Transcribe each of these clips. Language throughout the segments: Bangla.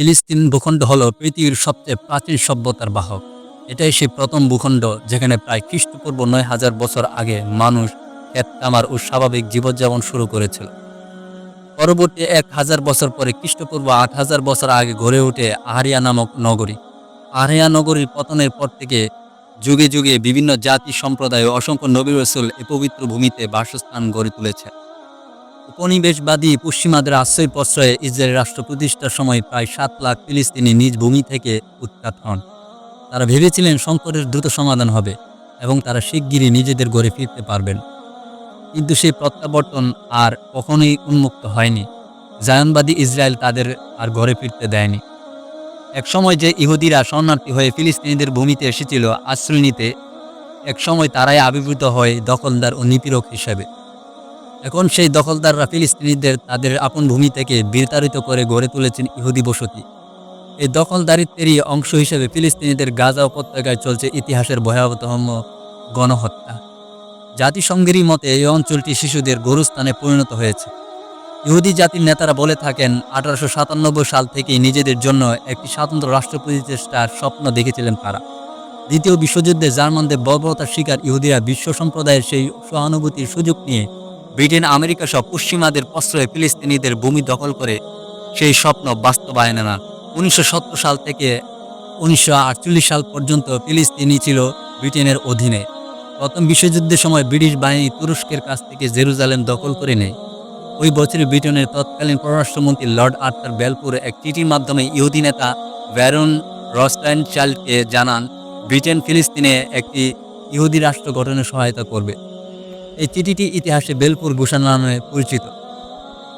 ফিলিস্তিন ভূখণ্ড হল পৃথিবীর সবচেয়ে প্রাচীন সভ্যতার বাহক। এটাই সেই প্রথম ভূখণ্ড যেখানে প্রায় খ্রিস্টপূর্ব নয় হাজার বছর আগে মানুষ ক্ষেত কামার ও স্বাভাবিক জীবনযাপন শুরু করেছিল। পরবর্তী এক হাজার বছর পরে খ্রিস্টপূর্ব আট হাজার বছর আগে গড়ে ওঠে আহারিয়া নামক নগরী। আহারিয়া নগরীর পতনের পর থেকে যুগে যুগে বিভিন্ন জাতি সম্প্রদায় অসংখ্য নবী রসুল এ পবিত্র ভূমিতে বাসস্থান গড়ে তুলেছে। উপনিবেশবাদী পশ্চিমাদের আশ্রয় প্রশ্রয়ে ইসরায়েল রাষ্ট্র প্রতিষ্ঠার সময় প্রায় সাত লাখ ফিলিস্তিনি নিজ ভূমি থেকে উৎখাত হন। তারা ভেবেছিলেন সংকটের দ্রুত সমাধান হবে এবং তারা শিগগিরই নিজেদের গড়ে ফিরতে পারবেন। কিন্তু সেই প্রত্যাবর্তন আর কখনোই উন্মুক্ত হয়নি। জায়নবাদী ইসরায়েল তাদের আর ঘরে ফিরতে দেয়নি। একসময় যে ইহুদিরা শরণার্থী হয়ে ফিলিস্তিনিদের ভূমিতে এসেছিল, আশ্রয় নিতে একসময় তারাই আবির্ভূত হয় দখলদার ও নিপীড়ক হিসেবে। এখন সেই দখলদাররা ফিলিস্তিনিদের তাদের আপন ভূমি থেকে বিতাড়িত করে গড়ে তুলেছেন ইহুদি বসতি। এই দখলদারিত্বেরই অংশ হিসেবে ফিলিস্তিনিদের গাজা উপত্যকায় চলছে ইতিহাসের ভয়াবহতম গণহত্যা। জাতিসংঘেরই মতে এই অঞ্চলটি শিশুদের গরুস্থানে পরিণত হয়েছে। ইহুদি জাতির নেতারা বলে থাকেন, আঠারোশো সাতানব্বই সাল থেকেই নিজেদের জন্য একটি স্বাতন্ত্র রাষ্ট্র প্রতিষ্ঠার স্বপ্ন দেখেছিলেন তারা। দ্বিতীয় বিশ্বযুদ্ধে জার্মানদের বর্বরতার শিকার ইহুদিরা বিশ্ব সম্প্রদায়ের সেই সহানুভূতির সুযোগ নিয়ে ব্রিটেন, আমেরিকা সহ পশ্চিমাদের প্রশ্রয়ে ফিলিস্তিনিদের ভূমি দখল করে সেই স্বপ্ন বাস্তবায়নে না। উনিশশো সত্তর সাল থেকে উনিশশো আটচল্লিশ সাল পর্যন্ত ফিলিস্তিনি ছিল ব্রিটেনের অধীনে। প্রথম বিশ্বযুদ্ধের সময় ব্রিটিশ বাহিনী তুরস্কের কাছ থেকে জেরুজালেম দখল করে নেয়। ওই বছরে ব্রিটেনের তৎকালীন পররাষ্ট্রমন্ত্রী লর্ড আর্থার বেলপুর এক চিঠির মাধ্যমে ইহুদি নেতা ভ্যারন রস্টাইন চাইল্ডকে জানান, ব্রিটেন ফিলিস্তিনে একটি ইহুদি রাষ্ট্র গঠনে সহায়তা করবে। এই চিঠিটি ইতিহাসে বেলপুর ঘোষণা নামে পরিচিত।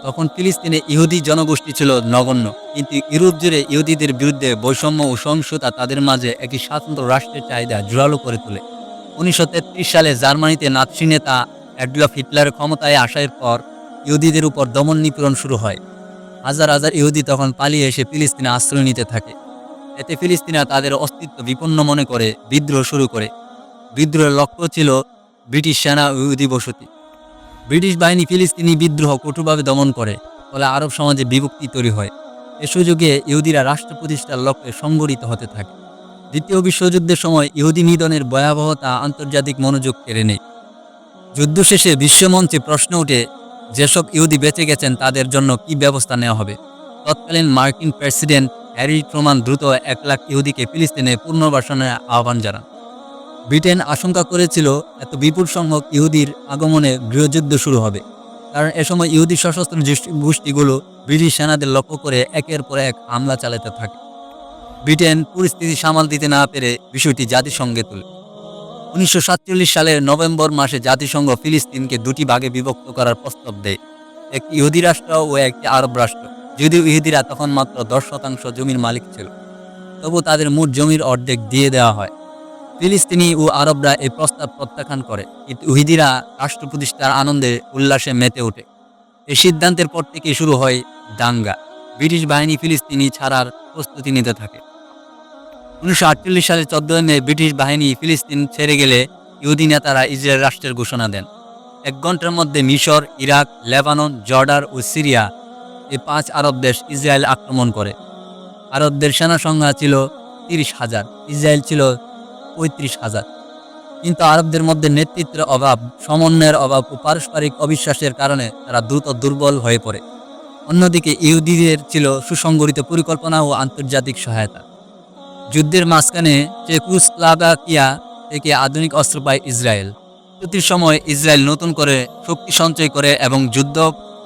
তখন ফিলিস্তিনে ইহুদি জনগোষ্ঠী ছিল নগণ্য, কিন্তু ইউরোপ জুড়ে ইহুদিদের বিরুদ্ধে বৈষম্য ও সহিংসতা তাদের মাঝে একটি স্বাতন্ত্র রাষ্ট্রের চাহিদা জোরালো করে তোলে। উনিশশো তেত্রিশ সালে জার্মানিতে নাৎসি নেতা অ্যাডলফ হিটলারের ক্ষমতায় আসার পর ইহুদিদের উপর দমন নিপীড়ন শুরু হয়। হাজার হাজার ইহুদি তখন পালিয়ে এসে ফিলিস্তিনে আশ্রয় নিতে থাকে। এতে ফিলিস্তিনা তাদের অস্তিত্ব বিপন্ন মনে করে, বিদ্রোহ শুরু করে। বিদ্রোহের লক্ষ্য ছিল ব্রিটিশ সেনা ও ইহুদি বসতি ব্রিটিশ বাহিনী ফিলিস্তিনি বিদ্রোহ কঠোরভাবে দমন করে, ফলে আরব সমাজে বিভক্তি তৈরি হয়। এ সুযোগে ইহুদিরা রাষ্ট্র প্রতিষ্ঠার লক্ষ্যে সংগঠিত হতে থাকে। দ্বিতীয় বিশ্বযুদ্ধের সময় ইহুদি নিধনের ভয়াবহতা আন্তর্জাতিক মনোযোগ কেড়ে নেয়। যুদ্ধ শেষে বিশ্বমঞ্চে প্রশ্ন উঠে যেসব ইহুদি বেঁচে গেছেন তাদের জন্য কি ব্যবস্থা নেওয়া হবে? তৎকালীন মার্কিন প্রেসিডেন্ট হ্যারি ট্রোমান দ্রুত এক লাখ ইহুদিকে ফিলিস্তিনে পুনর্বাসনের আহ্বান জানান। ব্রিটেন আশঙ্কা করেছিল এত বিপুল সংখ্যক ইহুদির আগমনে গৃহযুদ্ধ শুরু হবে। কারণ এ সময় ইহুদি সশস্ত্র গোষ্ঠী- গোষ্ঠীগুলো ব্রিটিশ সেনাদের লক্ষ্য করে একের পর এক হামলা চালাতে থাকে। ব্রিটেন পরিস্থিতি সামাল দিতে না পেরে বিষয়টি জাতিসংঘে তোলে। উনিশশো সালের নভেম্বর মাসে জাতিসংঘ ফিলিস্তিনকে দুটি ভাগে বিভক্ত করার প্রস্তাব দেয়। একটি ইহুদি রাষ্ট্র ও একটি আরব রাষ্ট্র। যদিও ইহুদিরা তখন মাত্র দশ শতাংশ জমির মালিক ছিল, তবু তাদের মোট জমির অর্ধেক দিয়ে দেওয়া হয়। ফিলিস্তিনি ও আরবরা এই প্রস্তাব প্রত্যাখ্যান করে। কিন্তু ইহুদিরা রাষ্ট্র প্রতিষ্ঠার আনন্দে উল্লাসে মেতে ওঠে। এই সিদ্ধান্তের পর থেকে শুরু হয় দাঙ্গা। ব্রিটিশ বাহিনী ফিলিস্তিনি ছাড়ার প্রস্তুতি নিতে থাকে। উনিশশো আটচল্লিশ সালের চোদ্দ মে ব্রিটিশ বাহিনী ফিলিস্তিন ছেড়ে গেলে ইহুদি নেতারা ইসরায়েল রাষ্ট্রের ঘোষণা দেন। এক ঘণ্টার মধ্যে মিশর, ইরাক, লেবানন জর্ডার ও সিরিয়া এই পাঁচ আরব দেশ ইসরায়েল আক্রমণ করে। আরবদের সেনা সংখ্যা ছিল তিরিশ হাজার। ইসরায়েল ছিল পঁয়ত্রিশ হাজার। কিন্তু আরবদের মধ্যে নেতৃত্বের অভাব, সমন্বয়ের অভাব ও পারস্পরিক অবিশ্বাসের কারণে তারা দ্রুত দুর্বল হয়ে পড়ে। অন্যদিকে ইহুদিদের ছিল সুসংগঠিত পরিকল্পনা ও আন্তর্জাতিক সহায়তা। যুদ্ধের মাঝখানে চেকুস্লাভাকিয়া থেকে আধুনিক অস্ত্র পায় ইসরায়েল। প্রতির সময় ইসরায়েল নতুন করে শক্তি সঞ্চয় করে এবং যুদ্ধ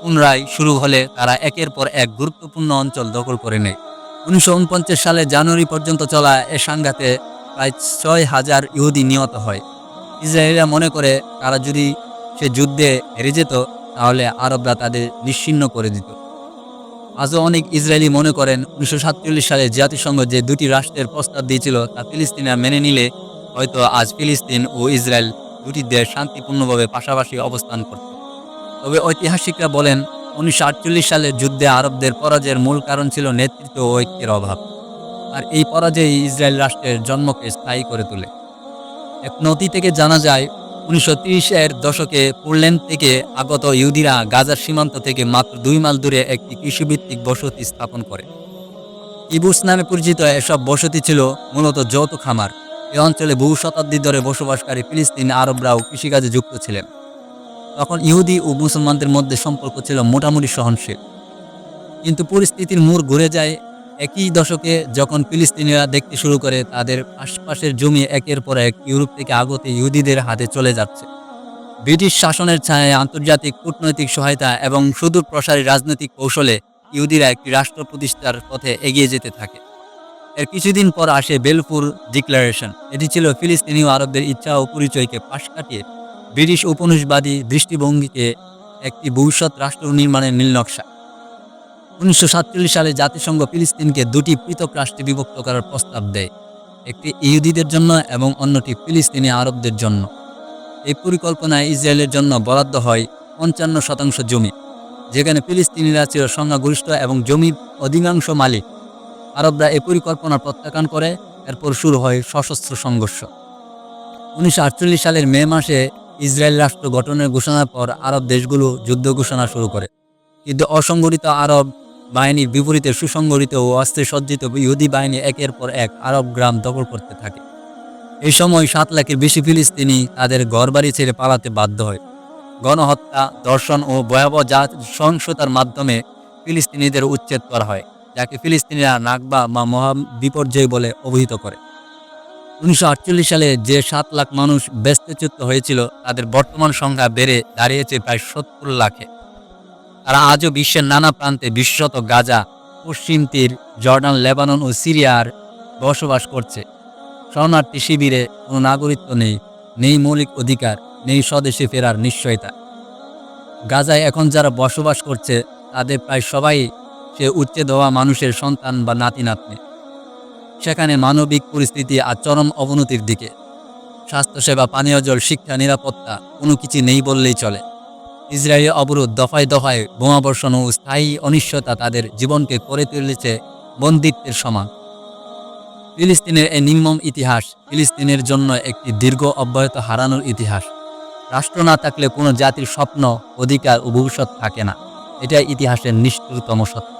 পুনরায় শুরু হলে তারা একের পর এক গুরুত্বপূর্ণ অঞ্চল দখল করে নেয়। উনিশশো উনপঞ্চাশ সালে জানুয়ারি পর্যন্ত চলা এ সংঘাতে প্রায় ছয় হাজার ইহুদি নিহত হয়। ইসরায়েলিরা মনে করে তারা যদি সে যুদ্ধে হেরে যেত, তাহলে আরবরা তাদের নিশ্চিহ্ন করে দিত। আজও অনেক ইসরায়েলি মনে করেন, উনিশশো সাতচল্লিশ সালে জাতিসংঘ যে দুটি রাষ্ট্রের প্রস্তাব দিয়েছিল, তা ফিলিস্তিনা মেনে নিলে হয়তো আজ ফিলিস্তিন ও ইসরায়েল দুটি দেশ শান্তিপূর্ণভাবে পাশাপাশি অবস্থান করত। তবে ঐতিহাসিকরা বলেন, উনিশশো আটচল্লিশ সালের যুদ্ধে আরবদের পরাজয়ের মূল কারণ ছিল নেতৃত্ব ও ঐক্যের অভাব। আর এই পরাজয় ইসরায়েল রাষ্ট্রের জন্মকে স্থায়ী করে তোলে। এক নথি থেকে জানা যায়, উনিশশো এর দশকে পোল্যান্ড থেকে আগত ইহুদিরা গাজার সীমান্ত থেকে মাত্র দুই মাইল দূরে একটি কৃষিভিত্তিক বসতি স্থাপন করে। ইবুস নামে পরিচিত এসব বসতি ছিল মূলত যৌথ খামার। এ অঞ্চলে বহু শতাব্দী ধরে বসবাসকারী ফিলিস্তিনি আরবরাও কৃষিকাজে যুক্ত ছিলেন। তখন ইহুদি ও মুসলমানদের মধ্যে সম্পর্ক ছিল মোটামুটি সহনশীল। কিন্তু পরিস্থিতির মোড় ঘুরে যায় একই দশকে যখন ফিলিস্তিনিরা দেখতে শুরু করে, তাদের আশপাশের জমি একের পর এক ইউরোপ থেকে আগত ইহুদিদের হাতে চলে যাচ্ছে। ব্রিটিশ শাসনের ছায়ায় আন্তর্জাতিক কূটনৈতিক সহায়তা এবং সুদূর প্রসারী রাজনৈতিক কৌশলে ইহুদিরা একটি রাষ্ট্র প্রতিষ্ঠার পথে এগিয়ে যেতে থাকে। এর কিছুদিন পর আসে বেলফুর ডিক্লারেশন। এটি ছিল ফিলিস্তিনীয় আরবদের ইচ্ছা ও পরিচয়কে পাশ কাটিয়ে ব্রিটিশ উপনিষবাদী দৃষ্টিভঙ্গিকে একটি ভবিষ্যৎ রাষ্ট্র নির্মাণের নীলনকশা উনিশশো সাতচল্লিশ সালে জাতিসংঘ ফিলিস্তিনকে দুটি পৃথক রাষ্ট্রে বিভক্ত করার প্রস্তাব দেয়, একটি ইহুদিদের জন্য এবং অন্যটি ফিলিস্তিনি আরবদের জন্য। এই পরিকল্পনায় ইসরায়েলের জন্য বরাদ্দ হয় পঞ্চান্ন শতাংশ জমি, যেখানে ফিলিস্তিনিরা ছিল সংখ্যাগরিষ্ঠ এবং জমির অধিকাংশ মালিক। আরবরা এই পরিকল্পনা প্রত্যাখ্যান করে, এরপর শুরু হয় সশস্ত্র সংঘর্ষ। উনিশশো আটচল্লিশ সালের মে মাসে ইসরায়েল রাষ্ট্র গঠনের ঘোষণার পর আরব দেশগুলো যুদ্ধ ঘোষণা শুরু করে। কিন্তু অসংগঠিত আরব বাহিনীর বিপরীতে সুসংগঠিত ও অস্ত্রে সজ্জিত ইহুদি বাহিনী একের পর এক আরব গ্রাম দখল করতে থাকে। এই সময় সাত লাখের বেশি ফিলিস্তিনি তাদের ঘরবাড়ি ছেড়ে পালাতে বাধ্য হয়। গণহত্যা দর্শন ও ভয়াবহ জাত সহিংসতার মাধ্যমে ফিলিস্তিনিদের উচ্ছেদ করা হয়, যাকে ফিলিস্তিনিরা নাকবা বা মহা বিপর্যয় বলে অভিহিত করে। উনিশশো আটচল্লিশ সালে যে সাত লাখ মানুষ ব্যস্তচ্যুত হয়েছিল, তাদের বর্তমান সংখ্যা বেড়ে দাঁড়িয়েছে প্রায় সত্তর লাখে। তারা আজও বিশ্বের নানা প্রান্তে বিশেষত গাজা, পশ্চিম তীর, জর্ডান, লেবানন ও সিরিয়ার বসবাস করছে। শরণার্থী শিবিরে কোনো নাগরিকত্ব নেই নেই মৌলিক অধিকার, নেই স্বদেশে ফেরার নিশ্চয়তা। গাজায় এখন যারা বসবাস করছে, তাদের প্রায় সবাই সে উচ্ছেদ হওয়া মানুষের সন্তান বা নাতি নাতনি সেখানে মানবিক পরিস্থিতি আর চরম অবনতির দিকে। স্বাস্থ্যসেবা, পানীয় জল, শিক্ষা, নিরাপত্তা কোনো কিছু নেই বললেই চলে। ইসরায়েলি অবরোধ দফায় দফায় বোমাবর্ষণ ও স্থায়ী অনিশ্চয়তা তাদের জীবনকে করে তুলেছে বন্দিত্বের সমান ফিলিস্তিনের এই নির্মম ইতিহাস ফিলিস্তিনের জন্য একটি দীর্ঘ অব্যাহত হারানোর ইতিহাস। রাষ্ট্র না থাকলে কোনো জাতির স্বপ্ন, অধিকার ও ভবিষ্যৎ থাকে না। এটাই ইতিহাসের নিষ্ঠুরতম সত্য।